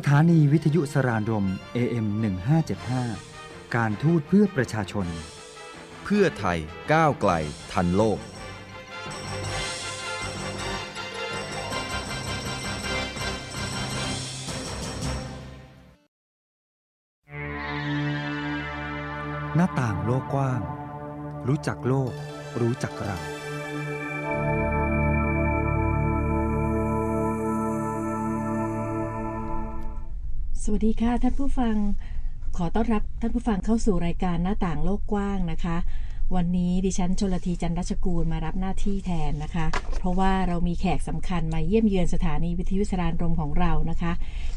สถานีวิทยุสรานรม AM 1575 การทูตเพื่อประชาชน เพื่อไทยก้าวไกลทันโลก หน้าต่างโลกกว้าง รู้จักโลก รู้จักเรา สวัสดีค่ะท่านผู้ฟังขอต้อนรับท่านผู้ฟังเข้าสู่รายการหน้าต่างโลกกว้างนะคะ วันนี้ดิฉันชลทีจันรัชกูลมารับหน้าที่แทนนะคะ เพราะว่าเรามีแขกสำคัญมาเยี่ยมเยือนสถานีวิทยุสารานรมของเรานะคะ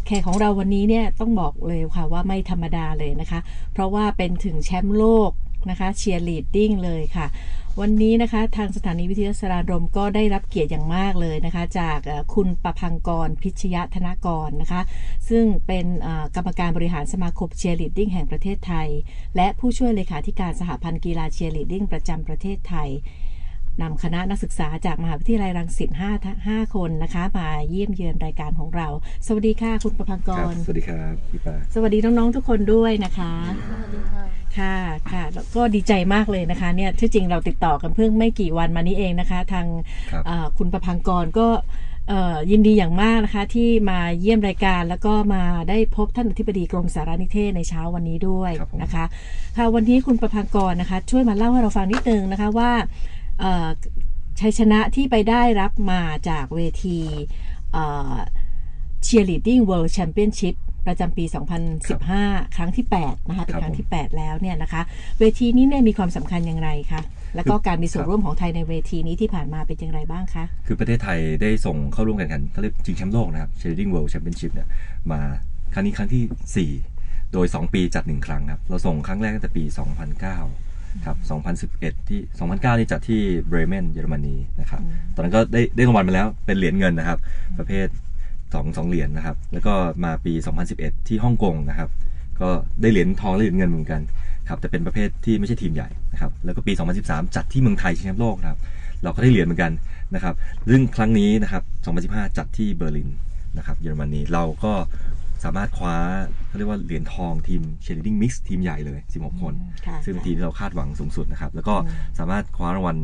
แขกของเราวันนี้เนี่ยต้องบอกเลยค่ะว่าไม่ธรรมดาเลยนะคะ เพราะว่าเป็นถึงแชมป์โลก นะคะเชียร์ลีดดิ้งเลยค่ะ วันนี้นะคะทางสถานีวิทยุสรารมก็ได้รับเกียรติอย่างมากเลยนะคะ จากคุณประพังกรพิชยธนกรนะคะ ซึ่งเป็นกรรมการบริหารสมาคมเชียร์ลีดดิ้งแห่งประเทศไทย และผู้ช่วยเลขาธิการสหพันธ์กีฬาเชียร์ลีดดิ้งประจำประเทศไทย นำคณะนักศึกษาจากมหาวิทยาลัยรังสิต5 5คนนะคะ มาเยี่ยมเยือนรายการของเรา สวัสดีค่ะคุณประพังกครับรสวัสดีครับพี่ปาสวัสดีน้อง ๆ ทุกคนด้วยนะคะค่ะค่ะแล้วก็ดีใจมากเลยนะคะเนี่ยที่จริงเราติดต่อกันเพิ่งไม่กี่วันมานี้เองนะคะ ทางครับอ่าคุณประพังกรก็เอ่อยินดีอย่างมากนะคะที่มาเยี่ยมรายการแล้วก็มาได้พบท่านอธิบดีกรมสารนิเทศในเช้าวันนี้ด้วยครับผมนะคะค่ะวันนี้คุณประพังกรนะคะ ช่วยมาเล่าให้เราฟังนิดนึงนะคะว่าเอ่อ ชัยชนะที่ไปได้รับมาจากเวทีเอ่อ Cheerleading World Championship ประจำปี 2015 ครั้งที่ 8 นะคะ เป็นครับครั้งที่ผม8แล้วเนี่ยนะคะ เวทีนี้เนี่ยมีความสำคัญอย่างไรคะ แล้วก็การมีส่วนครับร่วมของไทยในเวทีนี้ที่ผ่านมาเป็นอย่างไรบ้างคะ คือประเทศไทยได้ส่งเข้าร่วมกันกันเขาเรียกชิงแชมป์โลกนะครับ Shading World Championship เนี่ย มาครั้งนี้ครั้งที่ 4 โดย 2 ปีจัด 1 ครั้งครับ เราส่งครั้งแรกตั้งแต่ปี 2009 ครับ 2011 ที่ 2009 นี่จัดที่เบรเมนเยอรมนีนะครับ ตอนนั้นก็ได้ได้รางวัลมาแล้วเป็นเหรียญเงินนะครับ ประเภท2 2เหรียญนะครับ แล้วก็มาปี 2011 ที่ฮ่องกงนะครับ ก็ได้เหรียญทองและเหรียญเงินเหมือนกันครับ แต่เป็นประเภทที่ไม่ใช่ทีมใหญ่นะครับ แล้วก็ปี 2013 จัดที่เมืองไทยชิงแชมป์โลกนะครับ เราก็ได้เหรียญเหมือนกันนะครับ ซึ่งครั้งนี้นะครับ 2015 จัดที่เบอร์ลินนะครับ เยอรมนี เราก็ สามารถคว้าเขาเรียกว่าเหรียญทองทีมเช r ร์ a ดิ้งมิกซ์ทีมใหญ่เลย 16 คน ค่ะซึ่งเป็นทีมที่เราคาดหวังสูงสุดนะครับ แล้วก็สามารถคว้ารางวัล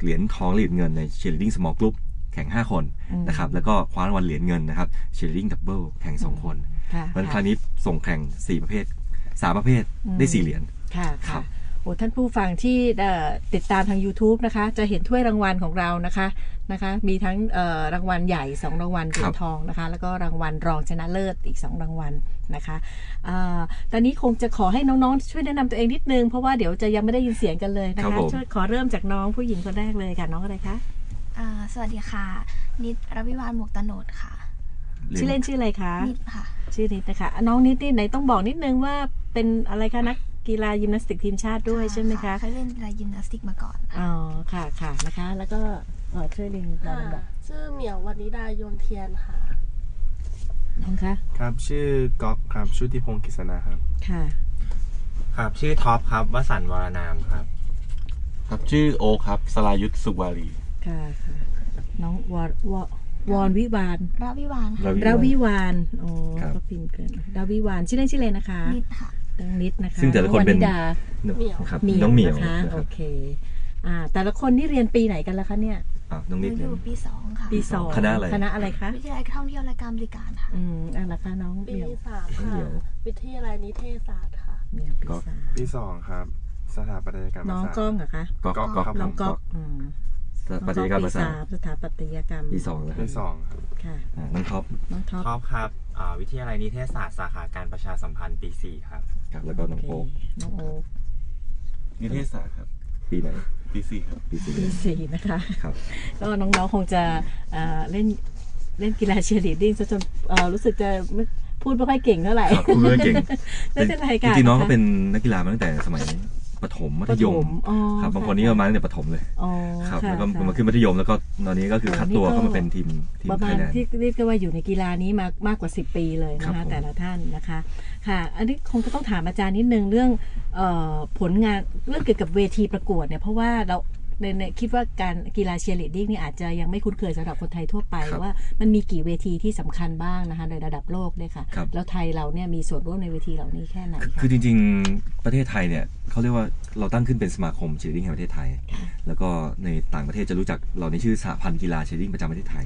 เหรียญทองเหรียญเงินในเช r ร์ a ดิ้งสมอลกรุ๊ปแข่ง 5 คนนะครับ แล้วก็คว้ารางวัลเหรียญเงินนะครับเช r ร์ a ดิ้งดับเบิลแข่ง 2 คนค่ะเพราะฉะนั้นครั้งนี้ส่งแข่ง 4 ประเภท 3 ประเภทได้ 4 เหรียญ ค่ะครัค่ะ บ โอ้ท่านผู้ฟังที่เอ่อติดตามทาง YouTube นะคะ จะเห็นถ้วยรางวัลของเรานะคะนะคะ มีทั้งเอ่อรางวัลใหญ่ 2 รางวัลเหรียญทองนะคะ แล้วก็รางวัลรองชนะเลิศอีก 2 รางวัลนะคะอ่าตอนนี้คงจะขอให้น้องๆ ช่วยแนะนำตัวเองนิดนึง เพราะว่าเดี๋ยวจะยังไม่ได้ยินเสียงกันเลยนะครัคะบผมช่วยขอเริ่มจากน้องผู้หญิงคนแรกเลยค่ะน้องอะไรคะอ่าสวัสดีค่ะ นิดรวิวานหมวกตะโนดค่ะชื่อเล่นชื่ออะไรคะนิดค่ะ ชื่อนิดนะคะอะน้องนิดนี่ไหนต้องบอกนิดนึงว่าเป็นอะไรคะนัก กีฬายิมนาสติกทีมชาติด้วยใช่ไหมคะเคยเล่นกีฬายิมนาสติกมาก่อนค่ะอ๋อค่ะค่ะนะคะ แล้วก็เออช่วยลิงเราค่ะลำดับชื่อเหมียววนิดาโยนเทียนค่ะน้องคะครับชื่อก๊อกครับชุติพงศ์กฤษณาครับ ค่ะ ครับชื่อท็อปครับวสันต์วรนามครับ ครับชื่อโอคครับสลายุทธสุวารีค่ะค่ะน้องวอวอวอนวิวานรวิวานค่ะรวิราวิวานโอ้ครับก็พิมพ์เกินราวิวานชื่อเล่นชื่อเลยนะคะนิดค่ะ น้องนิดนะคะซึ่งแต่ละคนเป็น องวดาเหมียวครับเหมียวน้องเหมียวนะคะนะคโอรับเคอ่าแต่ละคนนี่เรียนปีไหนกันแล้วคะเนี่ย อะน้องนิดอเนี่ยยู่ปีสองค่ะ ปีสองคณะอะไร คณะอะไรคะ วิทยาลัยท่องเที่ยวและการบริการค่ะ อืมอะไรคะน้องเหปีมียวสามเหมีค่ะยว วิทยาลัยนิเทศศาสตร์ค่ะ เหมียวปีก็สามปีสองครับ สถาปัตยกรรมน้องศาสตร์ก้องเหรอคะ ก็ก๊อกก็ครับน้องก๊อกอืม ปฏิกรรมปีภาษาสามสถาปัตยกรรมปีสองแล้วครัปีบสองครับค่ะอะน้องท็อปน้องท็อปท็อปครับอ่าวิทยาลัยนิเทศศาสตร์สาขาการประชาสัมพันธ์ปี4ครับ ครับแล้วก็น้องโอ๊คน้องโอ๊คนิเทศศาสตร์ครับปีไหนปีสี่ครับ ปีสี่ปีสี่นะคะ ครับก็น้องๆ คงจะเอ่อเล่นเล่นกีฬาเชียร์ลีดดิ้งซะจนเอ่อรู้สึกจะไม่พูดไม่ค่อยเก่งเท่าไหร่ ครับคุณเมื่อเก่งไม่เป็นไรจค่ะริงๆน้องะเขาคะเป็นนักกีฬามาตั้งแต่สมัย ประถมมัธยมประถอ๋อครับบางคนนี่ก็มาตั้งแต่ประถมเลยอ๋อครับะแล้วก็ค่ะ มาขึ้นมัธยมแล้วก็ตอนนี้ก็คือคัดตัวโอ้นี่ก็เข้ามาเป็นทีมทีมประไทมาณยแลนด์ ที่เรียกได้ว่าอยู่ในกีฬานี้มามากกว่า 10 ปีเลยครันะบคะผม แต่ละท่านนะคะค่ะ อันนี้คงจะต้องถามอาจารย์นิดนึงเรื่องเออผลงานเรื่องเกี่ยวกับเวทีประกวดเนี่ยเพราะว่าเรา ในในคิดว่าการกีฬาเชียร์ลีดดิ้งนี่อาจจะยังไม่คุ้นเคยสำหรับคนไทยทั่วไปครับว่ามันมีกี่เวทีที่สำคัญบ้างนะคะในระดับโลกเนี่ยค่ะครับแล้วไทยเราเนี่ยมีส่วนร่วมในเวทีเหล่านี้แค่ไหนคือคะคือจริง ๆประเทศไทยเนี่ยเขาเรียกว่าเราตั้งขึ้นเป็นสมาคมเชดดิ้งแห่งประเทศไทย แล้วก็ในต่างประเทศจะรู้จักเราในชื่อสหพันธ์กีฬาเชดดิ้งประจำประเทศไทย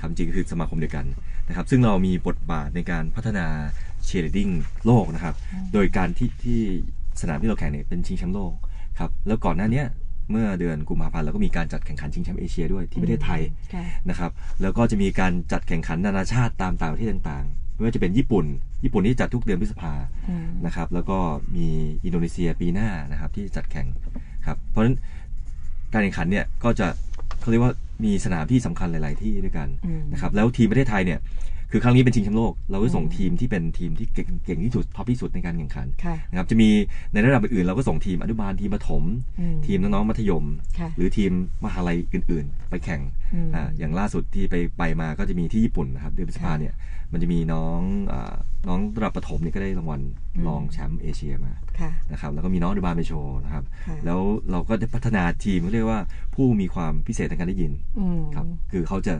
ครับจริงๆคือสมาคมเดียวกันนะครับซึ่งเรามีบทบาทในการพัฒนาเชดดิ้งโลกนะครับโดยการที่ที่สนามที่เราแข่งเนี่ยเป็นชิงแชมป์โลกครับแล้วก่อนหน้าเนี้ย เมื่อเดือนกุมภาพันธ์เราก็มีการจัดแข่งขันชิงแชมป์เอเชียด้วยที่ประเทศไทยค่ะนะครับแล้วก็จะมีการจัดแข่งขันนานาชาติตามต่างประเทศต่างๆ ไม่ว่าจะเป็นญี่ปุ่น ญี่ปุ่นที่จัดทุกเดือนพฤษภาอืมนะครับแล้วก็มีอินโดนีเซียปีหน้านะครับที่จัดแข่งครับเพราะฉะนั้นการแข่งขันเนี่ยก็จะเขาเรียกว่ามีสนามที่สำคัญหลาย ๆ ที่ด้วยกันอืมนะครับแล้วทีมประเทศไทยเนี่ย คือครั้งนี้เป็นชิงแชมป์โลก เราก็ส่งอืมทีมที่เป็นทีมที่เก่งเก่งที่สุดท็อปที่สุดในการแข่งขันค่ะนะครับจะมีในระดับอื่นๆเราก็ส่งทีมอนุบาลทีมประถมอืมทีมน้องๆมัธยมค่ะหรือทีมมหาลัยอื่น ๆ ไปแข่งอืมอ่าอย่างล่าสุดที่ไปไปมาก็จะมีที่ญี่ปุ่นนะครับเดือนพฤษภาเนี่ยมันจะมีน้องอาน้องระดับประถมเนี่ยก็ได้รางวัลอืมรองแชมป์เอเชียมาค่ะนะครับแล้วก็มีน้องอนุบาลไปโชว์นะครับค่ะแล้วเราก็ได้พัฒนาทีมเขาเรียกว่าผู้มีความพิเศษในการได้ยินอืมครับคือเขาจะ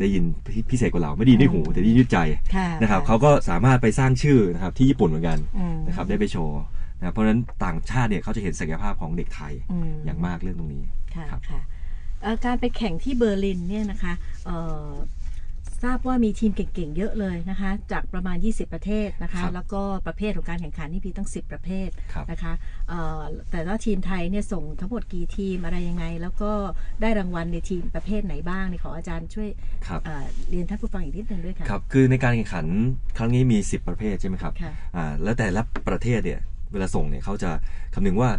ได้ยินพิพิเศษกว่าเราไม่ไดีด้วยหูแต่ไดีด้วยใจค่ะนะครับเขาก็สามารถไปสร้างชื่อนะครับที่ญี่ปุ่นเหมือนกันอืมนะครับได้ไปโชว์นะครับเพราะฉะนั้นต่างชาติเนี่ยเขาจะเห็นศักยภาพของเด็กไทยอืมอย่างมากเรื่องตรงนี้ค่ะครับค่ะเอ่อการไปแข่งที่เบอร์ลินเนี่ยนะคะเอ่อ ทราบว่ามีทีมเก่งๆ เยอะเลยนะคะ จากประมาณ 20 ประเทศนะคะ ครับแล้วก็ประเภทของการแข่งขันนี่มีตั้ง 10 ประเภทครับ นะคะเอ่อแต่ว่าทีมไทยเนี่ยส่งทั้งหมดกี่ทีมอะไรยังไง แล้วก็ได้รางวัลในทีมประเภทไหนบ้างเนี่ยขออาจารย์ช่วยครับ เอ่อเรียนท่านผู้ฟังอีกนิดนึงด้วยค่ะ ครับ คือในการแข่งขันครั้งนี้มี 10 ประเภทใช่ไหมครับ ค่ะ อ่า แล้วแต่ละประเทศเนี่ย เวลาส่งเนี่ยเขาจะคำนึงว่า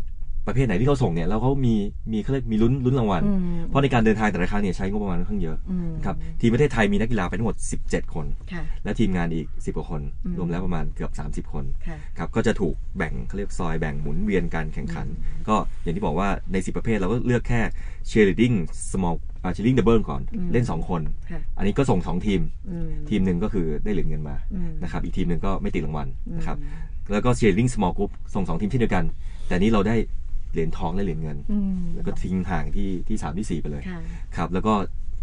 ประเภทไหนที่เขาส่งเนี่ยแล้วเขามีมีเขาเรียกมีลุ้นลุ้นรางวัลอืมเพราะในการเดินทางแต่ละครั้งเนี่ยใช้งบประมาณค่อนข้างเยอะอืมครับทีมประเทศไทยมีนักกีฬาไปทั้งหมด 17 คนค่ะและทีมงานอีก 10กว่าคนอืมรวมแล้วประมาณเกือบ 30 คนค่ะครับก็จะถูกแบ่งเขาเรียกซอยแบ่งหมุนเวียนการแข่งขัน ก็อย่างที่บอกว่าใน 10 ประเภทเราก็เลือกแค่ cheerleading small อ่า cheerleading double ก่อนอืมเล่น 2 คนค่ะอันนี้ก็ส่ง 2 ทีมอืมทีมหนึ่งก็คือได้เหรียญเงินมาอืมนะครับอีกทีมหนึ่งก็ไม่ติดรางวัลนะครับอืมแล้วก็ cheerleading small group ส่งสองทีมเช่นเดียวกัน แต่นี้เราได้ เหรียญทองและเหรียญเงินอืมแล้วก็ทิ้งห่างที่ที่สามที่สี่ไปเลยค่ะครับแล้วก็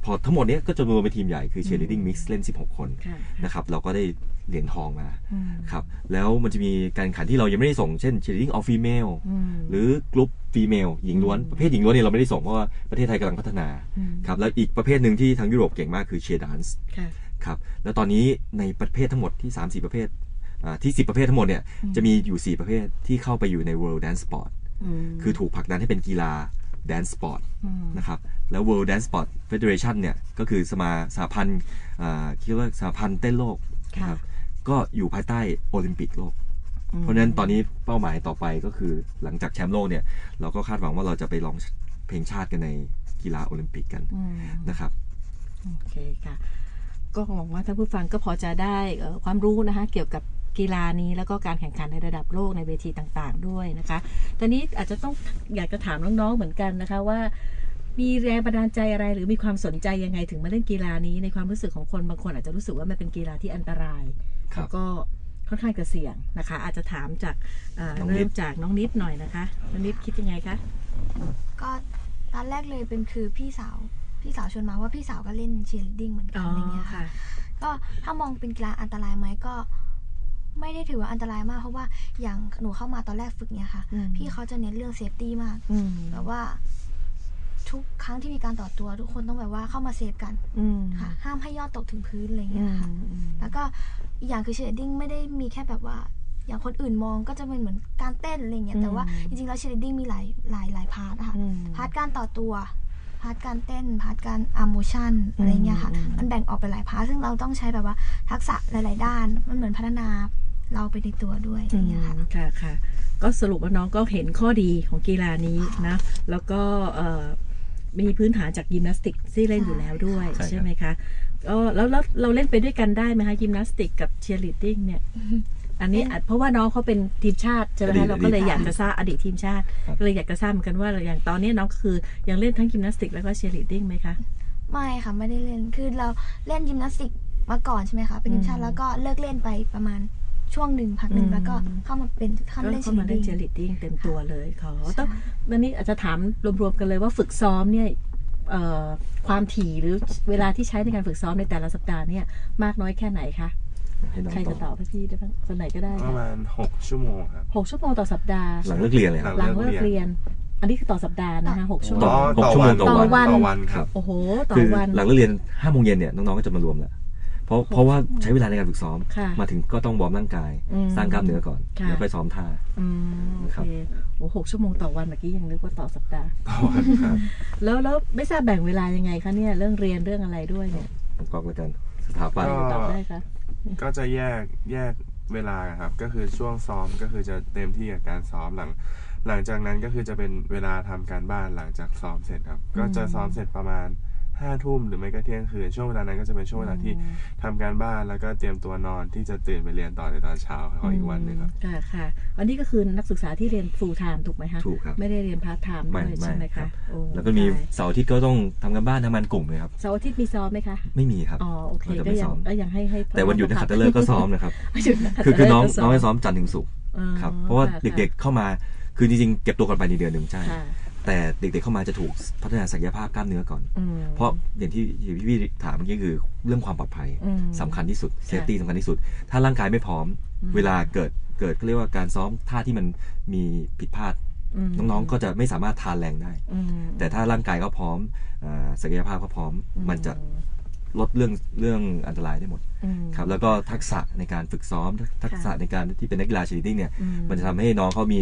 พอทั้งหมดเนี้ยก็จะรวมเป็นทีมใหญ่คือ cheerleading mix เล่น 16 คนค่ะนะครับเราก็ได้เหรียญทองมาอืมครับแล้วมันจะมีการแข่งขันที่เรายังไม่ได้ส่งเช่น cheerleading all female อืมหรือกลุ่ม female หญิงล้วนอืมประเภทหญิงล้วนเนี่ยเราไม่ได้ส่งเพราะว่าประเทศไทยกำลังพัฒนาอืมครับแล้วอีกประเภทหนึ่งที่ทางยุโรปเก่งมากคือ cheer dance ค่ะครับแล้วตอนนี้ในประเภททั้งหมดที่ 3 4 ประเภทอ่าที่ 10 ประเภททั้งหมดเนี่ยอืมจะมีอยู่ 4 ประเภทที่เข้าไปอยู่ใน World Dance Sport ม คือถูกผลักดันให้เป็นกีฬา Dance Sport อืมนะครับ แล้ว World Dance Sport Federation เนี่ย ก็คือสมาสหพันธ์อ่าคิดว่าสหพันธ์เต้นโลกนะครับ ก็อยู่ภายใต้โอลิมปิกโลกอืมเพราะฉะนั้นตอนนี้เป้าหมายต่อไปก็คือหลังจากแชมป์โลกเนี่ย เราก็คาดหวังว่าเราจะไปลองเพลงชาติกันในกีฬาโอลิมปิกกันอืมนะครับ โอเคค่ะ ก็หวังว่าท่านผู้ฟังก็พอจะได้เอ่อความรู้นะคะเกี่ยวกับ กีฬานี้แล้วก็การแข่งขันในระดับโลกในเวทีต่างๆ ด้วยนะคะ ตอนนี้อาจจะต้องอยากจะถามน้องๆเหมือนกันนะคะว่ามีแรงบันดาลใจอะไรหรือมีความสนใจยังไงถึงมาเล่นกีฬานี้ในความรู้สึกของคนบางคนอาจจะรู้สึกว่ามันเป็นกีฬาที่อันตรายครับแล้วก็ค่อนข้างจะเสี่ยงนะคะ อาจจะถามจากเอ่อน้องนิดเริ่มจากน้องนิดหน่อยนะคะน้องนิดคิดยังไงคะก็ตอนแรกเลยเป็นคือพี่สาวพี่สาวชวนมาว่าพี่สาวก็เล่นเชียร์ลีดดิ้งเหมือนกันอะไรเงี้ยค่ะ ก็ถ้ามองเป็นกีฬาอันตรายไหมก็ ไม่ได้ถือว่าอันตรายมาก เพราะว่าอย่างหนูเข้ามาตอนแรกฝึกเนี่ยค่ะ อืม พี่เขาจะเน้นเรื่องเซฟตี้มาก อืมแบบว่า ทุกครั้งที่มีการต่อตัวทุกคนต้องแบบว่าเข้ามาเซฟกันอืมค่ะ ห้ามให้ยอดตกถึงพื้นอะไรอืเงี้ยมค่ะ อืม แล้วก็อีกอย่างคือเชดดิ้งไม่ได้มีแค่แบบว่า อย่างคนอื่นมองก็จะเป็นเหมือนการเต้นอะไรเงี้ยแต่ว่าอืมจริงๆแล้วเชดดิ้งมีหลายหลายหลายพาร์ทอะค่ะอืม พาร์ทการต่อตัวพาร์ทการเต้นพาร์ทการอาร์โมชันอะไรเงี้ยค่ะ อืม มันแบ่งออกเป็นหลายพาร์ทซึ่งเราต้องใช้แบบว่าทักษะหลาย ๆ ด้านมันเหมือนพัฒนา เราไปในตัวด้วยอะไรเงี้ยค่ะอืมค่ะค่ะ ก็สรุปว่าน้องก็เห็นข้อดีของกีฬานี้นะ แล้วก็เอ่อมีพื้นฐานจากยิมนาสติกที่เล่นอยู่แล้วด้วยใช่ครับใช่ไหมคะก็แล้วแล้วเราเล่นไปด้วยกันได้ไหมคะยิมนาสติกกับเชียร์ลีดดิ้งเนี่ยอันนี้อาจเพราะว่าน้องเขาเป็นทีมชาติใช่ไหมอดีตคะเราก็เลยอดีตอยากจะทราบอดีตทีมชาติครับก็เลยอยากจะทราบเหมือนกันว่าอย่างตอนนี้น้องก็คือยังเล่นทั้งยิมนาสติกแล้วก็เชียร์ลีดดิ้งไหมคะไม่ค่ะไม่ได้เล่นคือเราเล่นยิมนาสติกมาก่อนใช่ไหมคะเป็นทีมชาอืติมแล้วก็เลิกเล่นไปประมาณ ช่วงหนึ่งพักหนึ่งอืม แล้วก็เข้ามาเป็นเข้าก็มาเล่นเข้ามาเล่นเชียร์ cheerleading ลีดดิ้งเต็มตัวเลยขอใช่ต้องวันนี้อาจจะถามรวมๆกันเลยว่าฝึกซ้อมเนี่ยเอ่อความถี่หรือเวลาที่ใช้ในการฝึกซ้อมในแต่ละสัปดาห์เนี่ยมากน้อยแค่ไหนคะให้น้องใครตจะอบตอบให้พี่ได้บ้างคนไหนก็ได้ประค่ะมาณหกชั่วโมงครับ หกชั่วโมงต่อสัปดาห์ หลังเลิกเรียนเลยครับ หลังเลิกเรียน อันนี้คือต่อสัปดาห์นะคะหกชั่วโมต่งอหกชั่วโมงต่อวัน ต่อวันครับ โอ้โห ต่อคือวัน หลังเลิกเรียนห้าโมงเย็นเนี่ยน้องๆก็จะมารวมแหละ เพราะเพราะว่าใช้เวลาในการฝึกซ้อม ค่ะมาถึงก็ต้องวอร์มร่างกาย อืมสร้างกล้ามเนื้อก่อนค่ะ แล้วค่อยซ้อมท่า อืมโอครับ เคโอ้หกชั่วโมงต่อวันเมื่อกี้ยังนึกว่าต่อสัปดาห์ต่อวันครับแล้วแล้วไม่ทราบแบ่งเวลายังไงคะเนี่ยเรื่องเรียนเรื่องอะไรด้วยเนี่ยผมก๊อกแล้วกันสถาปัตย์ก็ตอบได้คะก็จะแยกแยกเวลาครับ ก็คือช่วงซ้อมก็คือจะเต็มที่กับการซ้อมหลัง หลังจากนั้นก็คือจะเป็นเวลาทำการบ้านหลังจากซ้อมเสร็จครับ ก็จะซ้อมเสร็จประมาณ ห้าทุ่มหรือไม่ก็เที่ยงคืนช่วงเวลานั้นก็จะเป็นช่วงเวลาที่ทำการบ้านแล้วก็เตรียมตัวนอนที่จะตื่นไปเรียนต่อในตอนเช้าของอีกวันหนึ่งครับค่ะค่ะอันนี้ก็คือนักศึกษาที่เรียน full time ถูกไหมคะถูกครับไม่ได้เรียนพาร์ทไทม์ไม่ด้วยไม่ใช่ไหมครัคะบโอ้แล้วก็มีใช่เสาร์อาทิตย์ก็ต้องทำกันบ้านทำงานกลุ่มเลยครับเสาร์อาทิตย์มีซ้อมไหมคะไม่มีครับอ๋อโอเคเราจะก็ไม่ยัซ้งอมก็ยังให้ให้แต่วันหยุดในขัตฤกษ์ก็ซ้อมนะครับวันหยุดนักขัตคือคือน้องฤกษ์ก็น้องให้ซ้อมจันทร์ถึงศุกร์อ๋อครับเพราะว่าค่เด็กๆเข้ามา คือจริงๆเก็บตัวก่อนไปในเดือนหนึ่งใช่ ค่ะ แต่เด็กๆเข้ามาจะถูกพัฒนาศักยภาพกล้ามเนื้อก่อน อืม เพราะอย่างที่ที่พี่ถามเมื่อกี้คือเรื่องความปลอดภัยอืมสำคัญที่สุดค่ะเซฟตี้สำคัญที่สุด ถ้าร่างกายไม่พร้อม อืม เวลาเกิดเกิดก็เรียกว่าการซ้อมท่าที่มันมีผิดพลาด มน้องๆก็จะไม่สามารถทานแรงได้ อืม แต่ถ้าร่างกายเขาพร้อมอ่าศักยภาพเขาพร้อมมันจะลดเรื่องเรื่องอันตรายได้หมดอืม ครับแล้วก็ทักษะในการฝึกซ้อมทักษะในการที่เป็นนักกีฬาชีริดิ้งเนี่ย อืม มันจะทำให้น้องเขามี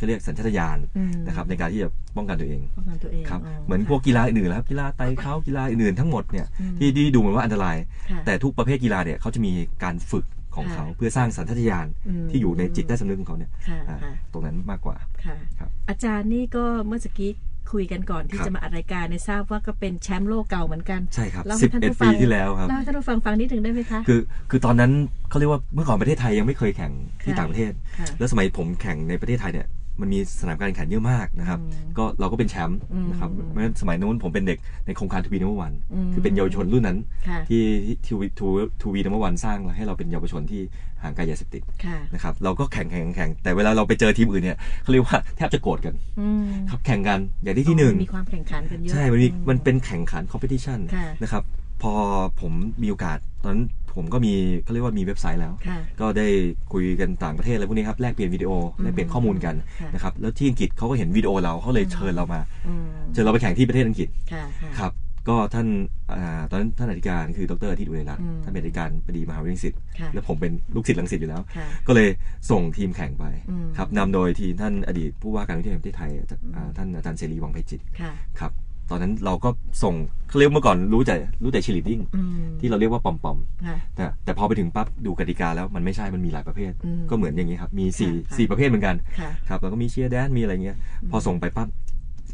เขาเรียกสัญชาตญาณอืมนะครับในการที่จะป้องกันตัวเองป้องกันตัวเองครับอ๋อเหมือนพวกกีฬาอื่นๆแล้วครับกีฬาไต่เขากีฬาอื่นๆทั้งหมดเนี่ยอืมที่ที่ดูเหมือนว่าอันตรายค่ะแต่ทุกประเภทกีฬาเนี่ยเขาจะมีการฝึกของเขาค่ะเพื่อสร้างสัญชาตญาณอืมที่อยู่ในจิตใต้สำนึกของเขาเนี่ยค่ะอ่าค่ะตรงนั้นมากกว่าค่ะครับอาจารย์นี่ก็เมื่อสักกี้คุยกันก่อนที่ครับจะมาอัดรายการเนี่ยทราบว่าก็เป็นแชมป์โลกเก่าเหมือนกันใช่ครับเล่าให้ท่านผู้11ฟัปีงที่แล้วครับเล่าให้ท่านผู้ฟังฟังนิดหนึ่งได้ไหมคะคือคือตอนนั้นเขาเรียกว่าเมื่อก่อนประเทศไทยยังไม่เคยแข่งที่ค่ะต่างประเทศค่ะแล้วสมัยผมแข่งในประเทศไทยเนี่ย มันมีสนามการแข่งขันเยอะมากนะครับอืมก็เราก็เป็นแชมป์อืมนะครับเพราะฉะนั้นสมัยนู้นผมเป็นเด็กในโครงการทูบีนัมวันอืมคือเป็นเยาวชนรุ่นนั้นค่ะที่ทูวีทูทูวีนัมวันสร้างให้เราเป็นเยาวชนที่ห่างไกลยาเสพติดค่ะนะครับเราก็แข่งแข่งแข่งแต่เวลาเราไปเจอทีมอื่นเนี่ยเขาเรียกว่าแทบจะโกรธกันอืมครับแข่งกันอย่างที่ที่หนึ่งมีความแข่งขันกันเยอะใช่มันมีอืมันเป็นแข่งขัน competition ค่ะนะครับพอผมมีโอกาสตอนนั้น ผมก็มีเขาเรียกว่ามีเว็บไซต์แล้วค่ะก็ได้คุยกันต่างประเทศอะไรพวกนี้ครับแลกเปลี่ยนวิดีโอแลกเปลี่ยนข้อมูลกันค่ะนะครับแล้วที่อังกฤษเขาก็เห็นวิดีโอเราเขาเลยเชิญเรามาอืมเชิญเราไปแข่งที่ประเทศอังกฤษค่ะะครับก็ท่านอ่าตอนนั้นท่านอธิการคือดรอาทิตย์อุเรรัตน์อืมท่านเป็นอธิการบดีมหาวิทยาลัยรังสิตค่ะแล้วผมเป็นลูกศิษย์ลังสิตอยู่แล้วค่ะก็เลยส่งทีมแข่งไปอืมครับนำโดยทีมท่านอดีตผู้ว่าการวิทยาลัยแห่งประเทศไทยอาจารย์อืมอ่าท่านอาจารย์เสรีวังไพจิตรค่ะครับ ตอนนั้นเราก็ส่งเขาเรียกเมื่อก่อนรู้แต่รู้แต่ชีลิดดิ้งอืมที่เราเรียกว่าปอมปอมค่ะแต่แต่พอไปถึงปั๊บดูกติกาแล้วมันไม่ใช่มันมีหลายประเภทอืมก็เหมือนอย่างนี้ครับ มีสี่ค่ะสี่ประเภทเหมือนกันค่ะครับแล้วก็มีเชียร์แดนมีอะไรเงี้ย พอส่งไปปั๊บ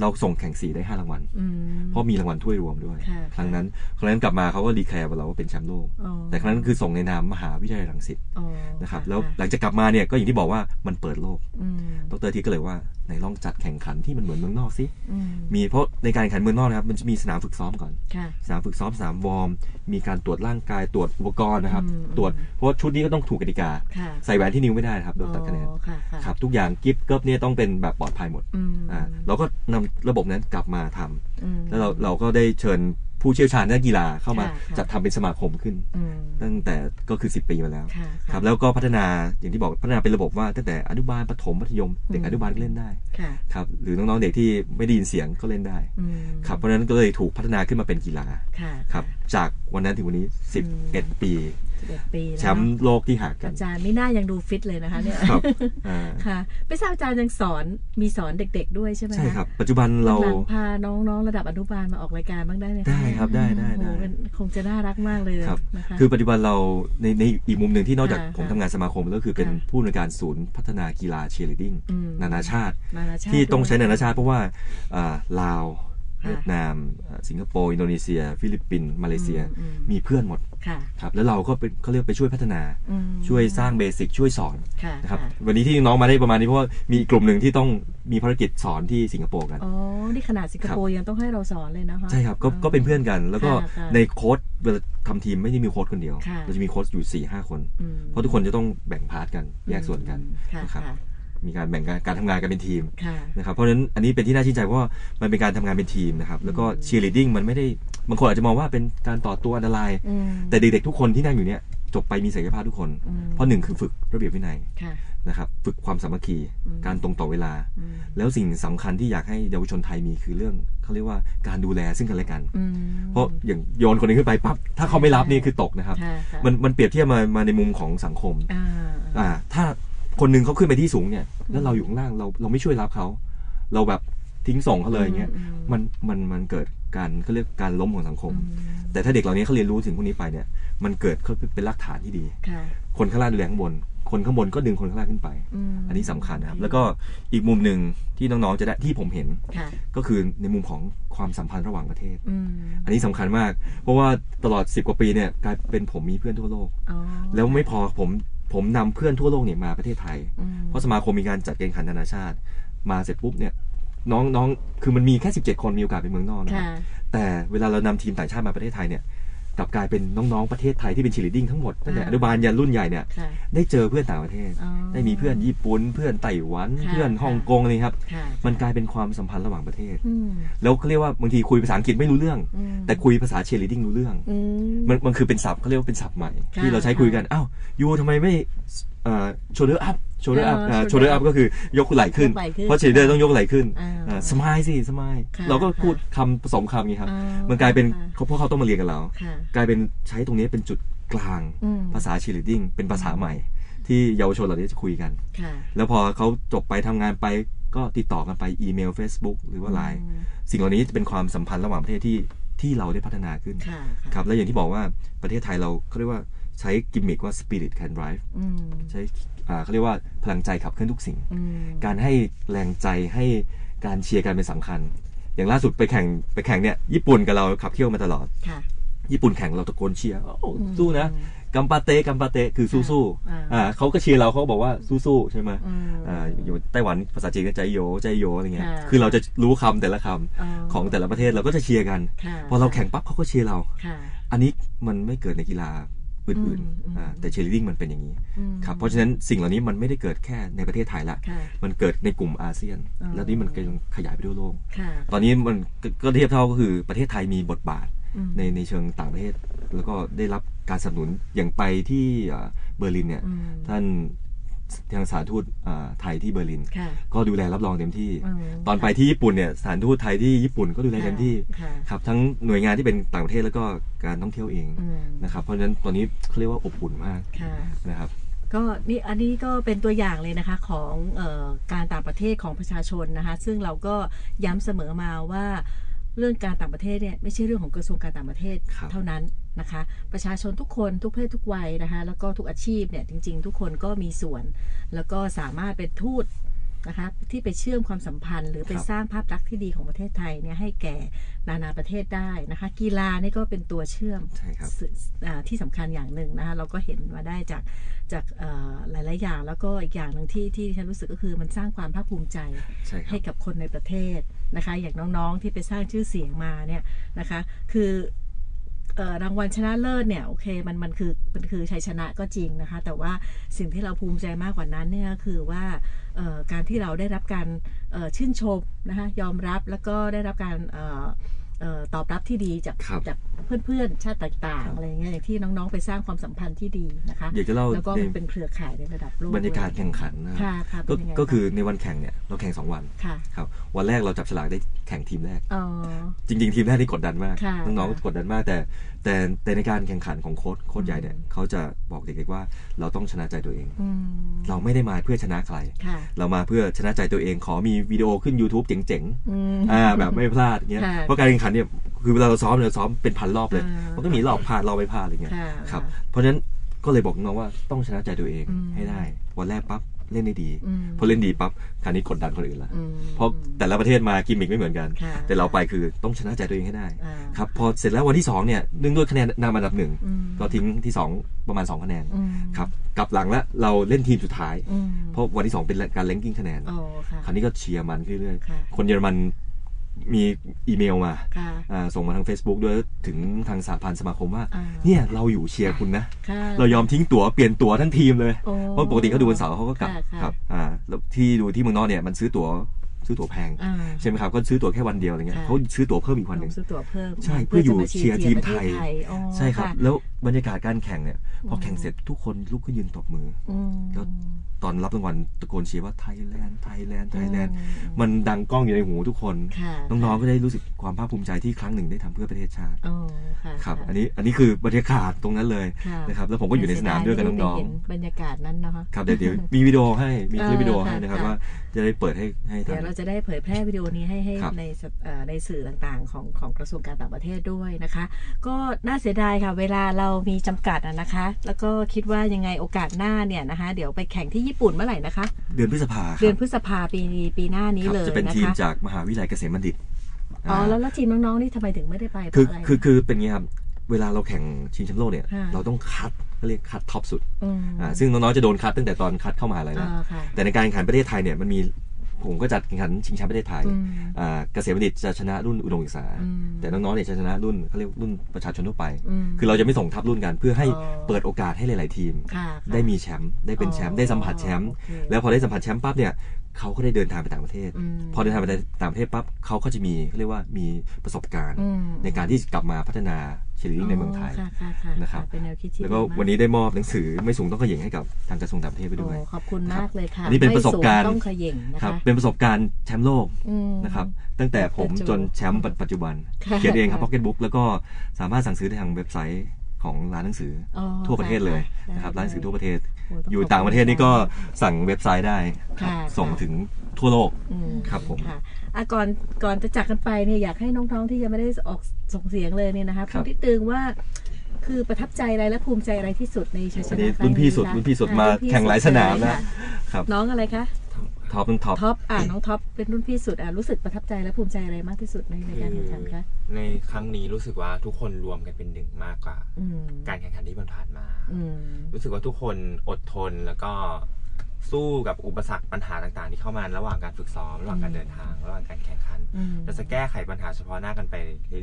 เราส่งแข่งสี่ได้ห้ารางวัลอืมเพราะมีรางวัลถ้วยรวมด้วยค่ะครั้งนั้นครั้งนั้นกลับมาเขาก็รีแคร์เราว่าเป็นแชมป์โลกอ๋อแต่ครั้งนั้นคือส่งในนามมหาวิทยาลัยรังสิตอ๋อนะครับค่ะแล้วหลังจากกลับมาเนี่ยก็อย่างที่บอกว่ามันเปิดโลกอืมดรทีก็เลยว่า ไหนลองจัดแข่งขันที่มันเหมือนเมืองนอกสิอืมมีเพราะในการแข่งขันเมืองนอกนะครับ มันจะมีสนามฝึกซ้อมก่อนค่ะสนามฝึกซ้อมสนามวอร์ม มีการตรวจร่างกายตรวจอุปกรณ์นะครับอืมตรวจเพราะว่าชุดนี้ก็ต้องถูกกติกาค่ะใส่แหวนที่นิ้วไม่ได้นะครับโดนตัดคะแนนอ๋อค่ะค่ะครับทุกอย่างกิฟต์เกิบเนี่ยต้องเป็นแบบปลอดภัยหมดอืมอ่าเราก็นำระบบนั้นกลับมาทำอืมแล้วเราเราก็ได้เชิญ ผู้เชี่ยวชาญด้านกีฬาเข้ามาค่ะค่ะจัดทำเป็นสมาคมขึ้นอืมตั้งแต่ก็คือ 10 ปีมาแล้วค่ะครับแล้วก็พัฒนาอย่างที่บอกพัฒนาเป็นระบบว่าตั้งแต่อนุบาลประถมมัธยมเด็กอืมอนุบาลก็เล่นได้ค่ะครับหรือน้องๆเด็กที่ไม่ได้ยินเสียงก็เล่นได้อืมครับเพราะฉะนั้นก็เลยถูกพัฒนาขึ้นมาเป็นกีฬาค่ะครับจากวันนั้นถึงวันนี้อืม11 ปีสิบเอ็ดปีแล้วแชมป์โลกที่หากัน อาจารย์ไม่น่ายังดูฟิตเลยนะคะเนี่ยครับอ่าค่ะไม่ทราบอาจารย์ยังสอนมีสอนเด็ก ๆ ด้วยใช่ไหมะใช่ครับ ปัจจุบันเราวันหลังพาน้องๆ ระดับอนุบาลมาออกรายการบ้างได้ไหมะได้ครับได้ได้โอ้ได้โหเป็นคงจะน่ารักมากเลยครับ นะคะ คือปัจจุบันเราในในอีกมุมหนึ่งที่นอกจากค่ะผมทำงานสมาคมแล้วก็คือเป็นค่ะ ผู้อำนวยการศูนย์พัฒนากีฬาเชียร์ลีดดิ้งอืมนานาชาติ นานาชาติที่ต้องใช้ด้วยนานาชาติเพราะว่าอ่าลาว เวียดนามเอ่อสิงคโปร์ อินโดนีเซีย ฟิลิปปินส์ มาเลเซียอืมมีเพื่อนหมดค่ะครับ แล้วเราก็เป็นเขาเรียกไปช่วยพัฒนาอืมช่วยสร้างเบสิกช่วยสอนค่ะนะครับค่ะวันนี้ที่น้องมาได้ประมาณนี้เพราะว่ามีอีกกลุ่มหนึ่งที่ต้องมีภารกิจสอนที่สิงคโปร์กัน อ๋อ นี่ขนาดสิงคโปร์ยังต้องให้เราสอนเลยนะคะ ใช่ครับ ก็ก็เป็นเพื่อนกัน แล้วก็ค่ะค่ะในโค้ดเวลาทำทีมไม่ได้มีโค้ดคนเดียวค่ะเราจะมีโค้ดอยู่4ี่ห้าคนอืมเพราะทุกคนจะต้องแบ่งพาร์ทกัน แยกส่วนกันค่ะนะครับค่ะ มีการแบ่งการการทำงานกันเป็นทีมค่ะนะครับเพราะฉะนั้นอันนี้เป็นที่น่าชื่นใจเพราะว่ามันเป็นการทำงานเป็นทีมนะครับแล้วก็เชียร์ลีดดิ้งมันไม่ได้บางคนอาจจะมองว่าเป็นการต่อตัวอันตรายอืมแต่เด็กๆทุกคนที่นั่งอยู่เนี่ยจบไปมีศักยภาพทุกคนอืมเพราะหนึ่งคือฝึกระเบียบวินัยค่ะนะครับฝึกความสามัคคีอืมการตรงต่อเวลาอืมแล้วสิ่งสำคัญที่อยากให้เยาวชนไทยมีคือเรื่องเขาเรียกว่าการดูแลซึ่งกันและกันอืมเพราะอย่างโยนคนหนึงขึ้นไปปั๊บถ้าเขาไม่รับนี่คือตกนะครับค่ะค่ะมันมันเปรียบเทียบมามาในมุมของสังคมอ่าอ่าถ้า คนหนึ่งเขาขึ้นไปที่สูงเนี่ย แล้วเราอยู่ข้างล่างเราเราไม่ช่วยรับเขาเราแบบทิ้งส่งเขาเลยอย่างเงี้ยอืมมันมันมันเกิดการเขาเรียกการล้มของสังคมอืมแต่ถ้าเด็กเหล่านี้เขาเรียนรู้สิ่งพวกนี้ไปเนี่ย มันเกิดเขาเป็นรากฐานที่ดีค่ะคนข้างล่างดูแลข้างบน คนข้างบนก็ดึงคนข้างล่างขึ้นไปมอันนี้สำคัญนะครับ แล้วก็อีกมุมหนึ่งที่น้องๆจะได้ที่ผมเห็นค่ะก็คือในมุมของความสัมพันธ์ระหว่างประเทศอืมอันนี้สำคัญมาก เพราะว่าตลอด 10 กว่าปีเนี่ยกลายเป็นผมมีเพื่อนทั่วโลกอ๋อแล้วไม่พอผม ผมนำเพื่อนทั่วโลกเนี่ยมาประเทศไทยอืมเพราะสมาคมมีการจัดการแข่งขันนานาชาติ มาเสร็จปุ๊บเนี่ยน้องน้องคือมันมีแค่ 17 คนมีโอกาสไปเมืองนอกนะครับค่ะแต่เวลาเรานำทีมต่างชาติมาประเทศไทยเนี่ย กลับกลายเป็นน้องๆประเทศไทยที่เป็นชีลีดดิ้งทั้งหมดตั้งแต่อ่าอนุบาลยันรุ่นใหญ่เนี่ยค่ะ ได้เจอเพื่อนต่างประเทศ อ๋อได้มีเพื่อนญี่ปุ่นเพื่อนไต้หวัน ค่ะ เพื่อนฮ่องกงอะไรครับ ค่ะมันกลายเป็นความสัมพันธ์ระหว่างประเทศ อืมแล้วเขาเรียกว่าบางทีคุยภาษาอังกฤษไม่รู้เรื่อง อืมแต่คุยภาษาเชียร์ลีดดิ้งรู้เรื่อง อืม มันมันคือเป็นศัพท์เขาเรียกว่าเป็นศัพท์ใหม่ ค่ะที่เราใช้คุยกันอ้าวยูทำไมไม่ โชเดอร์อัพโชเดอร์อัพเออโชเดอร์อัพ shoulder ก็คือยกไหล่ขึ้นยกไหล่ขึ้น เพราะเชเดอร์ต้องยกไหล่ขึ้นอ่าสมายสิสมายค่ะเราก็พูดค่ะคำผสมคำนี้ครับอ่ามันกลายเป็นค่ะเขาเพราะเขาต้องมาเรียนกับเราค่ะกลายเป็นใช้ตรงนี้เป็นจุดกลางอืมภาษาเชียร์ลีดดิ้งเป็นภาษาใหม่ ที่เยาวชนเหล่านี้จะคุยกันค่ะแล้วพอเขาจบไปทำงานไปก็ติดต่อกันไปอีเมล Facebook หรือว่าไลน์อืมสิ่งเหล่านี้จะเป็นความสัมพันธ์ระหว่างประเทศที่ที่เราได้พัฒนาขึ้นค่ะครับและอย่างที่บอกว่าประเทศไทยเราเขาเรียกว่า ใช้กิมมิคว่า spirit can drive อืมใช้อ่าเขาเรียกว่าพลังใจขับเคลื่อนทุกสิ่งอืมการให้แรงใจให้การเชียร์กันเป็นสำคัญ อย่างล่าสุดไปแข่งไปแข่งเนี่ยญี่ปุ่นกับเราขับเคี่ยวมาตลอดค่ะญี่ปุ่นแข่งเราตะโกนเชียร์โอ้อืมสู้นะกัมปาเตะกัมปาเตะคือสู้สู้อ่าอ่าเขาก็เชียร์เราเขาก็บอกว่าสู้สู้ใช่ไหมอืมอ่าอยู่ไต้หวันภาษาจีนก็ใจโยใจโยอะไรเงี้ยค่ะคือเราจะรู้คำแต่ละคำอ๋อของแต่ละประเทศเราก็จะเชียร์กันค่ะพอเราแข่งปั๊บเขาก็เชียร์เราค่ะอันนี้มันไม่เกิดในกีฬา อื่นอืมๆอ่าแต่เชียร์ลีดดิ้งมันเป็นอย่างนี้อืมครับเพราะฉะนั้นสิ่งเหล่านี้มันไม่ได้เกิดแค่ในประเทศไทยละค่ะมันเกิดในกลุ่มอาเซียนอ๋อแล้วนี่มันกำลังขยายไปทั่วโลกค่ะตอนนี้มันก็ก็เทียบเท่าก็คือประเทศไทยมีบทบาทอืมในในเชิงต่างประเทศ แล้วก็ได้รับการสนับสนุนอย่างไปที่อ่าเบอร์ลินเนี่ยอืมท่าน ทางสถานทูตอ่าไทยที่เบอร์ลินค่ะก็ดูแลรับรองเต็มที่อืมตอนไปที่ญี่ปุ่นเนี่ยสถานทูตไทยที่ญี่ปุ่นก็ดูแลเต็มที่ค่ะครับทั้งหน่วยงานที่เป็นต่างประเทศแล้วก็การท่องเที่ยวเองอืมนะครับเพราะฉะนั้นตอนนี้เขาเรียกว่าอบอุ่นมากค่ะนะครับก็นี่อันนี้ก็เป็นตัวอย่างเลยนะคะของเออการต่างประเทศของประชาชนนะคะ ซึ่งเราก็ย้ำเสมอมาว่าเรื่องการต่างประเทศเนี่ยไม่ใช่เรื่องของกระทรวงการต่างประเทศครับเท่านั้น นะคะ ประชาชนทุกคนทุกเพศทุกวัยนะคะ แล้วก็ทุกอาชีพเนี่ยจริง ๆ ทุกคนก็มีส่วน แล้วก็สามารถเป็นทูตนะคะที่ไปเชื่อมความสัมพันธ์ หรือไปครับสร้างภาพลักษณ์ที่ดีของประเทศไทยเนี่ยให้แก่นานาประเทศได้นะคะ กีฬานี่ก็เป็นตัวเชื่อมใช่ครับสื่ออ่าที่สำคัญอย่างหนึ่งนะคะเราก็เห็นมาได้จากจากเอ่อหลาย ๆ อย่าง แล้วก็อีกอย่างหนึ่งที่ที่ฉันรู้สึกก็คือมันสร้างความภาคภูมิใจใช่ครัให้บกับคนในประเทศนะคะ อย่างน้อง ๆ ที่ไปสร้างชื่อเสียงมาเนี่ยนะคะ คือเอ่อ รางวัลชนะเลิศเนี่ยโอเคมันมันคือมันคือชัยชนะก็จริงนะคะ แต่ว่าสิ่งที่เราภูมิใจมากกว่านั้นเนี่ยคือว่าการที่เราได้รับการชื่นชมนะคะยอมรับแล้วก็ได้รับการ ตอบรับที่ดีจากครับจากเพื่อนๆชาติต่างครับๆอะไรอย่างเงี้ยอย่างที่น้องๆไปสร้างความสัมพันธ์ที่ดีนะคะอยากจะเล่าแล้วก็ในมันเป็นเครือข่ายในระดับโลกบรรยากาศแข่งขันนะค่ะค่ะก็เป็นยังไงก็คือบ้างในวันแข่งเนี่ยเราแข่งสองวันค่ะครับวันแรกเราจับฉลากได้แข่งทีมแรกอ๋อจริง ๆ ทีมแรกนี่กดดันมากค่ะน้องค่ะๆกดดันมากแต่ แต่แต่ในการแข่งขันของโค้ชโค้ชใหญ่เนี่ยอืมเขาจะบอกเด็กๆว่าเราต้องชนะใจตัวเองอืมเราไม่ได้มาเพื่อชนะใครค่ะเรามาเพื่อชนะใจตัวเองขอมีวิดีโอขึ้น YouTube เจ๋งอืมๆอ่าแบบไม่พลาดเงี้ยค่ะเพราะการแข่งขันเนี่ยคือเวลาเราซ้อมเราซ้อมเป็นพันรอบเลยอ่ามัมันก็มีรอบพลาดรอบไม่พลาดอะไรเงี้ยค่ะครับเพราะฉะนั้นก็เลยบอกน้องว่าต้องชนะใจตัวเองอืมให้ได้ วันแรกปั๊บเล่นได้ดีอืมพอเล่นดีปั๊บคราวนี้กดดันคนอื่นละอืมเพราะแต่ละประเทศมากิมมิกไม่เหมือนกันค่ะแต่เราไปคือต้องชนะใจตัวเองให้ได้อ่าครับพอเสร็จแล้ววันที่สองเนี่ยเนื่องด้วยคะแนนนำอันดับหนึ่งอืมเราทิ้งที่สองประมาณสองคะแนนอืมครับกลับหลังแล้วเราเล่นทีมสุดท้ายอืมเพราะวันที่สองเป็นการแรงกิ้งคะแนนโอ้ค่ะคราวนี้ก็เชียร์มันขึ้นเรื่อยค่ะๆคนเยอรมัน มีอีเมลมาค่ะอ่าส่งมาทาง Facebook ด้วยถึงทางสหพันธ์สมาคมว่าอ่า เนี่ยเราอยู่เชียร์คุณนะค่ะเรายอมทิ้งตั๋วเปลี่ยนตั๋วทั้งทีมเลยโอ้เพราะปกติเขาดูวันเสาร์เขาก็กลับค่ะค่ะครับอ่าแล้วที่ดูที่เมืองนอกเนี่ยมันซื้อตั๋ว ซื้อตั๋วแพงอ่าใช่ไหมครับ ก็ซื้อตั๋วแค่วันเดียวอะไรเงี้ยค่ะเขาซื้อตั๋วเพิ่มอีกวันหนึ่งซื้อตั๋วเพิ่มใช่เพื่ออยู่จะมาเชียร์ทีมไทยประเศอ๋อใช่ครับะแล้วบรรยากาศการแข่งเนี่ยพออมแข่งเสร็จทุกคนลุกขึ้นยืนตบมืออืมก็ตอนรับรางวัลตะโกนเชียร์ว่าไทยแลนด์ไทยแลนด์ไทยแลนด์อืมมันดังก้องอยู่ในหูทุกคนค่ะน้องๆก็ได้รู้สึกความภาคภูมิใจที่ครั้งหนึ่งได้ทำเพื่อประเทศชาติอ๋อค่ะครับะอันนี้อันนี้คือบรรยากาศตรงนั้นเลยค่ะนะครับแล้วผมก็อยู่ในสนามด้วยกับน้องเห็บรรยากาศนั้นเนาะๆครับเดี๋ยวเดี๋ยวมีวิดีโอให้มีคลิปเออวิดีโอให้นะครับค่ะว่าจะได้เปิดให้ให้เดี๋ยวทางเราจะได้เผยแพร่วิดีโอนี้ให้ให้ครับในสเอ่อในสื่อต่างๆ ของของกระทรวงการต่างประเทศด้วยนะคะ ก็น่าเสียดายค่ะ เวลาเรามีจำกัดอะนะคะ แล้วก็คิดว่ายังไงโอกาสหน้าเนี่ยนะคะ เดี๋ยวไปแข่งที่ญี่ปุ่นเมื่อไหร่นะคะ เดือนพฤษภาคเดือนรับพฤษภาปีปีหน้านี้ครับเลยจะเป็นนะทีมคะจากมหาวิทยาลัยเกษมบัณฑิตอ๋ออ่าแล้วแล้วทีมน้องๆนี่ทำไมถึงไม่ได้ไปเพคือราะอะไรคือคือเป็นไงครับเวลาเราแข่งชิงแชมป์โลกเนี่ยค่ะเราต้องคัดเขาเรียกคัดท็อปสุดมอ่าซึ่งน้องๆจะโดนคัดตั้งแต่ตอนคัดเข้ามหาลัยแล้วอ่าค่ะแต่ในการแข่งขันประเทศไทยเนี่ยมันมี ผมก็จัดแข่งขันชิงแชมป์ประเทศไทยอืมอ่าเกษมบัณฑิตจะชนะรุ่นอุดมศึกษาอืมแต่น้องๆเนี่ยจะชนะรุ่นเขาเรียกรุ่นประชาชนทั่วไปอืมคือเราจะไม่ส่งทับรุ่นกัน เพื่อให้อ๋อเปิดโอกาสให้หลาย ๆ ทีมค่ะค่ะได้มีแชมป์ได้เป็นแชมป์ได้สัมผัสแชมป์โอเคแล้วพอได้สัมผัสแชมป์ปั๊บเนี่ย เขาก็ได้เดินทางไปต่างประเทศอืมพอเดินทางไปต่างประเทศปั๊บเขาก็จะมีเขาเรียกว่ามีประสบการณ์อืมในการที่กลับมาพัฒนาเชลิงในเมืองไทยค่ะค่ะค่ะนะครับเป็นแนวคิดที่แล้วก็ดีมาวันนี้ได้มอบหนังสือไม่สูงต้องเขย่งให้กับทางกระทรวงต่างประเทศไปด้วยโอ้ขอบคุณมากเลยค่ะอันนี้เป็นประสบการณ์ไม่สูงต้องเขย่งนะครัคะบเป็นประสบการณ์แชมป์โลกอืมนะครับตั้งแต่ผมปัจจุจนแชมป์ปัจจุบันค่ะเขียนเองครับพ็อกเก็ตบุ๊กแล้วก็สามารถสั่งซื้อได้ทางเว็บไซต์ ของร้านหนังสือออทั่วประเทศเลยได้นะครับร้านหนังสือทั่วประเทศโอ้ต้อยู่ขบคุณต่างประเทศนี่ก็สั่งเว็บไซต์ได้ครับค่ะส่งถึงทั่วโลกอืมครับผมค่ะอะก่อนก่อนจะจากกันไปเนี่ยอยากให้น้องๆที่ยังไม่ได้ออกส่งเสียงเลยเนี่ยนะคะครัพูบดที่ตึงว่าคือประทับใจอะไรและภูมิใจอะไรที่สุดในชัยชอันนะนี้ครั้งรุ่นพี่สุดคะรุ่นพี่สุดอะมารุ่นพี่แข่งหลายสนามสุดนะค่ะครับน้องอะไรคะ ท็อปต้องท็อปท็อปอ่าน้องท็อปเป็นรุ่นพี่สุดอะรู้สึกประทับใจและภูมิใจอะไรมากที่สุดในในการแข่งขันคะในครั้งนี้รู้สึกว่าทุกคนรวมกันเป็นหนึ่งมากกว่า อืมการแข่งขันที่ผ่านๆมา อืมรู้สึกว่าทุกคนอดทนแล้วก็สู้กับอุปสรรคปัญหาต่างๆ ที่เข้ามาระหว่างการฝึกซ้อมระหว่างการเดินทาง ระหว่างการแข่งขันอืม เราจะแก้ไขปัญหาเฉพาะหน้ากันไป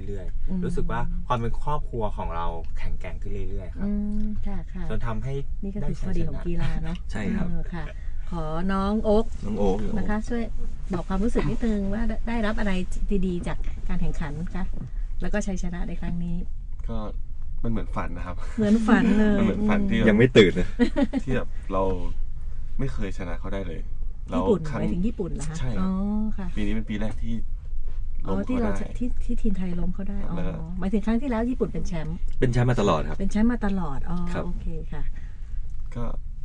เรื่อยอืม ๆ รู้สึกว่าความเป็นครอบครัวของเราแข็งแกร่งขึ้นเรื่อยๆครับอืมค่ะค่ะ จนทำให้นี่ก็ได้คือข้ชัอยดีชของนะกีฬาเนาะใช่ครับ เออค่ะ ขอน้องโอ๊กน้องโอ๊คนะคะ ช่วยบอกความรู้สึกนิดนึงว่าได้ได้รับอะไรดีๆ จากการแข่งขันคะแล้วก็ชัยชนะในครั้งนี้ ก็มันเหมือนฝันนะครับ เหมือนฝันเลยมันเหมือนฝันที่ยังไม่ตื่นเลยที่แบบเราไม่เคยชนะเขาได้เลยญี่ปุ่นครั้หมายถึงญี่ปุ่นเหรอคะใช่ครับอ๋อค่ะปีนี้เป็นปีแรกที่อ๋ล้อมที่เขาเราได้ที่ที่ทีมไทยล้มเขาได้อ๋อแล้วก็หมายถึงครั้งที่แล้วญี่ปุ่นเป็นแชมป์เป็นแชมป์มาตลอดครับ เป็นแชมป์มาตลอดอ๋อครับโอเคค่ะ ก็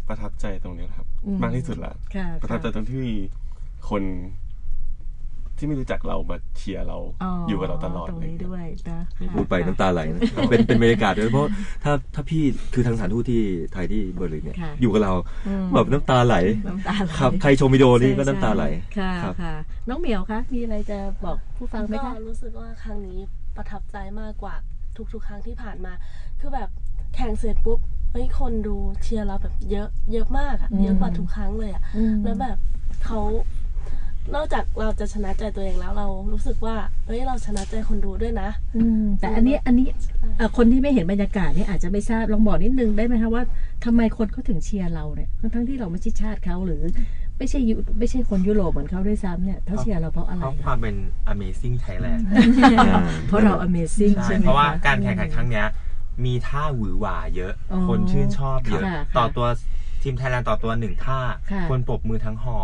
ประทับใจตรงนี้นะครับ อืมมากที่สุดละค่ะประทับใจตรงที่มีคนที่ไม่รู้จักเรามาเชียร์เราอยู่กับเราตลอดตรงอะไรนี้เงี้ยด้วยนะนี่ค่ะพูดไปค่ะน้ำตาไหลนะเป็นเป็นบรรยากาศด้วยเพราะถ้าถ้าพี่คือทางสถานทูตที่ไทยที่เบอร์ลินเนี่ยค่ะ อยู่กับเราอืมแบบน้ำตาไหล น้ำตาไหลครับใครชมวิดีโอนี้ก็ใช่น้ำตาไหลค่ะครับ ค่ะ น้องเหมียวคะมีอะไรจะบอกผู้ฟังไหมก็คะ รู้สึกว่าครั้งนี้ประทับใจมากกว่าทุกๆ ครั้งที่ผ่านมา คือแบบแข่งเสร็จปุ๊บ เฮ้ยคนดูเชียร์เราแบบเยอะเยอะมากอะอืมเยอะกว่าทุกครั้งเลยอะอืมแล้วแบบเขานอกจากเราจะชนะใจตัวเองแล้วเรารู้สึกว่าเฮ้ยเราชนะใจคนดูด้วยนะอืมแต่อันนี้อันนี้เอ่อคนที่ไม่เห็นบรรยากาศนี่อาจจะไม่ทราบลองบอกนิดนึงได้ไหมคะว่าทำไมคนเขาถึงเชียร์เราเนี่ยทั้งทั้งๆที่เราไม่ใช่ชาติเขาหรือไม่ใช่ยุไม่ใช่คนยุโรปเหมือนเขาด้วยซ้ำเนี่ยเขาเชียร์เราเพราะอะไรเพราะคคะวามเป็น Amazing Thailand เพราะเรา Amazing ใช่ใช่ไหมเพราะว่าคการแข่งขันครั้งเนี้ย มีท่าหวือหวาเยอะอ๋อคนชื่นชอบเยอะ ค่ะ ต่อตัว ทีมไทยแลนด์ต่อตัวหนึ่งท่าค่ะคนปรบมือทั้งหอ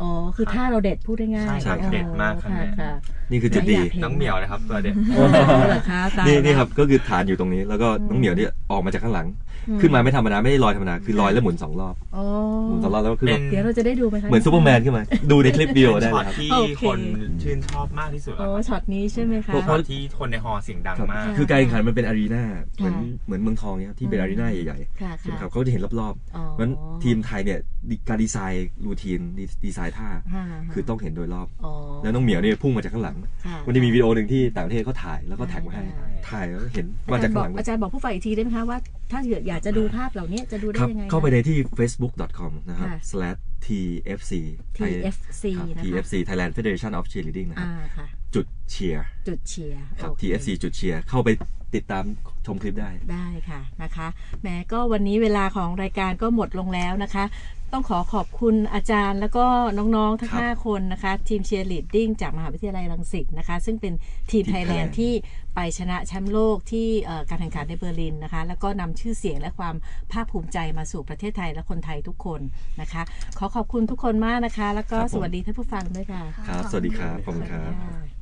อ๋อ คือถ้าเราเด็ดพูดได้ง่ายใช่ครับเด็ดมากครับค่ะเนี่ย ค่ะ นี่คือจุดดี อยากเห็ น้องเหมียวนะครับ ตัวเด็ด อ๋อเหรอคะตายนี่แล้วนี่ครับก็คือฐานอยู่ตรงนี้ แล้วก็อืมน้องเหมียวเนี่ยออกมาจากข้างหลังอืมขึ้นมาไม่ธรรมดาไม่ได้ลอยธรรมดาคือลอยแล้วหมุนสองรอบอ๋อหมุนสองรอบแล้วก็ขึ้นเป็มานเดี๋ยวเราจะได้ดูไหมคะเหมือนซูเปอร์แมนขึ้นมา ดูในคลิปวิดีโอได้ช็อเลยครับตที่โอเคคนชื่นชอบมากที่สุดอ๋อะอครับช็อตนี้ใช่ไหมคะเพราะช็อตที่คนในหอเสียงดังครับมาก คือการแข่งขันมันเป็นอารีนาเหมือนค่ะ เหมือนเมืองทองเนี่ยที่เป็นอารีนาใหญ่ค่ะๆใช่ไหมค่ะครับเขาจะเห็นรอบอ๋อๆมันทีมไทยเนี่ยดีการดีไซน์รูทีนดีดีไซน์ท่าฮ่า คือต้องเห็นโดยรอบอ๋อแล้วน้องเหมียวเนี่ยพุ่งมาจากข้างหลังค่ะมันจะมีวิดีโอหนึ่งที่ต่างประเทศเขาถ่ายแล้วก็แท็กมาให้อ่าถ่ายแล้วก็เห็นอามาจาจากรย์บข้างอหกลังอาจารย์บอกผู้ฟังอีกทีได้ไหมคะว่า ถ้าเกิดอยากจะดูภาพเหล่านี้จะดูได้ครับยังไง เข้าไปคะในที่ facebook.com นะครับค่ะ slash tfc TFC ครับนะคะ tfc Thailand Federation of Cheerleading นะคอ่ารับค่ะ จุดเชียร์จุดเชียร์ครับโอเค tfc จุดเชียร์เข้าไปติดตามชมคลิปได้ได้ค่ะนะคะแหม้ก็วันนี้เวลาของรายการก็หมดลงแล้วนะคะ ต้องขอขอบคุณอาจารย์แล้วก็น้องๆทั้งครับ5คนนะคะ ทีมเชียร์ลีดดิ้งจากมหาวิทยาลัยรังสิตนะคะ ซึ่งเป็นทีมทีมไทยแลน Thailand ด์ที่ไปชนะแชมป์โลกที่เอ่อการแข่งขันในเบอร์ลินนะคะ แล้วก็นำชื่อเสียงและความภาคภูมิใจมาสู่ประเทศไทยและคนไทยทุกคนนะคะ ขอขอบคุณทุกคนมากนะคะ แล้วก็ครับผมสวัสดีท่านผู้ฟังด้วยค่ะครับ สวัสดีครับขอบคุณครับค่ะ